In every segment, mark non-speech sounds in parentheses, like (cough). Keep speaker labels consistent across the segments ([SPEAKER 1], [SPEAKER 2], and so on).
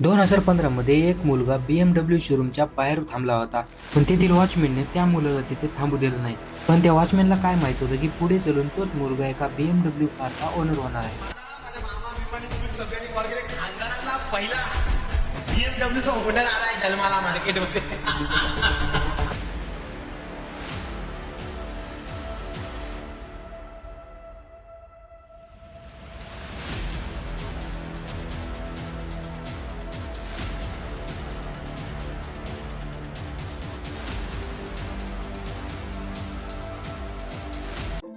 [SPEAKER 1] दोन हजार पंधरा मध्ये एक मुलगा बीएमडब्ल्यू शोरूमच्या बाहेर थांबला होता. पण तेथील वॉचमॅनने त्या मुलाला तिथे थांबू दिलं नाही. पण त्या वॉचमॅनला काय माहीत होतं की पुढे चलून तोच मुलगा एका बीएमडब्ल्यू कारचा ओनर होणार आहे.
[SPEAKER 2] पहिला बीएमडब्ल्यू चा ओनर आलाय जन्माला मार्केटमध्ये (laughs)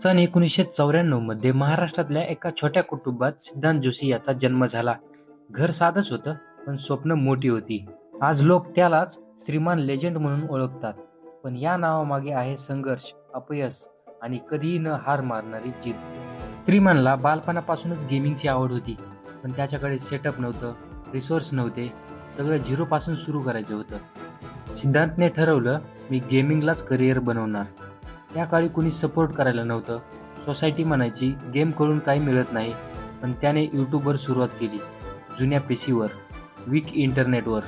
[SPEAKER 1] सन एकोणीसशे चौऱ्याण्णवमध्ये महाराष्ट्रातल्या एका छोट्या कुटुंबात सिद्धांत जोशी याचा जन्म झाला. घर साधच होतं पण स्वप्न मोठी होती. आज लोक त्यालाच श्रीमान लेजंड म्हणून ओळखतात. पण या नावामागे आहे संघर्ष अपयश आणि कधीही न हार मारणारी जीत. श्रीमानला बालपणापासूनच गेमिंगची आवड होती. पण त्याच्याकडे सेटअप नव्हतं रिसोर्स नव्हते सगळं झिरोपासून सुरू करायचं होतं. सिद्धांतने ठरवलं मी गेमिंगलाच करिअर बनवणार. त्या काळी कुणी सपोर्ट करायला नव्हतं. सोसायटी म्हणायची गेम करून काही मिळत नाही. पण त्याने यूट्यूबवर सुरुवात केली जुन्या पी सीवर वीक इंटरनेटवर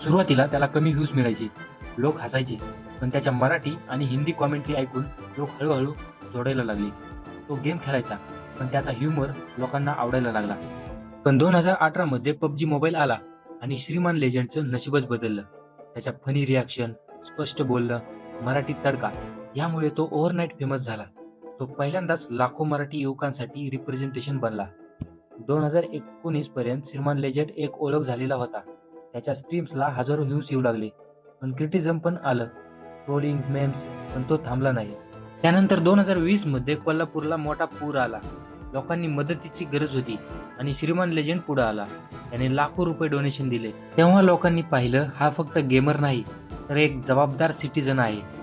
[SPEAKER 1] सुरुवातीला त्याला कमी व्ह्यूज मिळायचे लोक हसायचे पण त्याच्या मराठी आणि हिंदी कॉमेंट्री ऐकून लोक हळूहळू जोडायला लागले. तो गेम खेळायचा पण त्याचा ह्युमर लोकांना आवडायला लागला. पण दोन हजार अठरामध्ये पबजी मोबाईल आला आणि श्रीमान लेजंडचं नशीबच बदललं. त्याच्या फनी रिॲक्शन स्पष्ट बोलणं मराठी तडका यामुळे तो ओव्हरनाईट फेमस झाला. तो पहिल्यांदाच लाखो मराठी युवकांसाठी रिप्रेझेंटेशन बनला. दोन हजार एकोणीस पर्यंत श्रीमान लेजेंड एक ओळख झालेला होता. त्याच्या स्ट्रीम्सला हजारो व्ह्यूज येऊ लागले. पण क्रिटिझम पण आलं. ट्रोलिंग मेम्स पण तो थांबला नाही. त्यानंतर दोन हजार वीसमध्ये कोल्हापूरला मोठा पूर आला. लोकांनी मदतीची गरज होती आणि श्रीमान लेजंड पुढे आला. त्याने लाखो रुपये डोनेशन दिले. तेव्हा लोकांनी पाहिलं हा फक्त गेमर नाही तर एक जबाबदार सिटीजन आहे.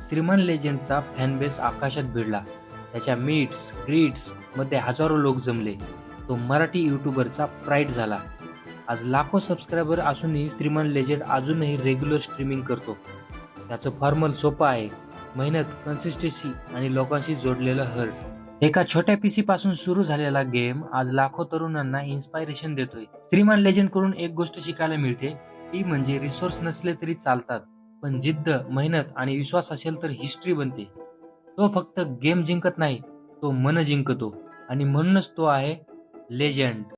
[SPEAKER 1] श्रीमान लेजंडचा फॅनबेस आकाशात भिडला. त्याच्या मीट्स ग्रीट्समध्ये हजारो लोक जमले. तो मराठी युट्यूबरचा प्राईड झाला. आज लाखो सबस्क्रायबर असूनही श्रीमान लेजंड अजूनही रेग्युलर स्ट्रीमिंग करतो. त्याचं फॉर्मल सोपं आहे. मेहनत कन्सिस्टन्सी आणि लोकांशी जोडलेलं हर्ट एका छोट्या पीसी पासून सुरू झालेला गेम आज लाखो तरुणांना इन्स्पायरेशन देतोय. श्रीमान लेजंडकडून एक गोष्ट शिकायला मिळते. ती म्हणजे रिसोर्स नसले तरी चालतात. पण जिद्द मेहनत आणि विश्वास असेल तर हिस्ट्री बनते. तो फक्त गेम जिंकत नाही तो मन जिंकतो आणि म्हणूनच तो आहे लेजंड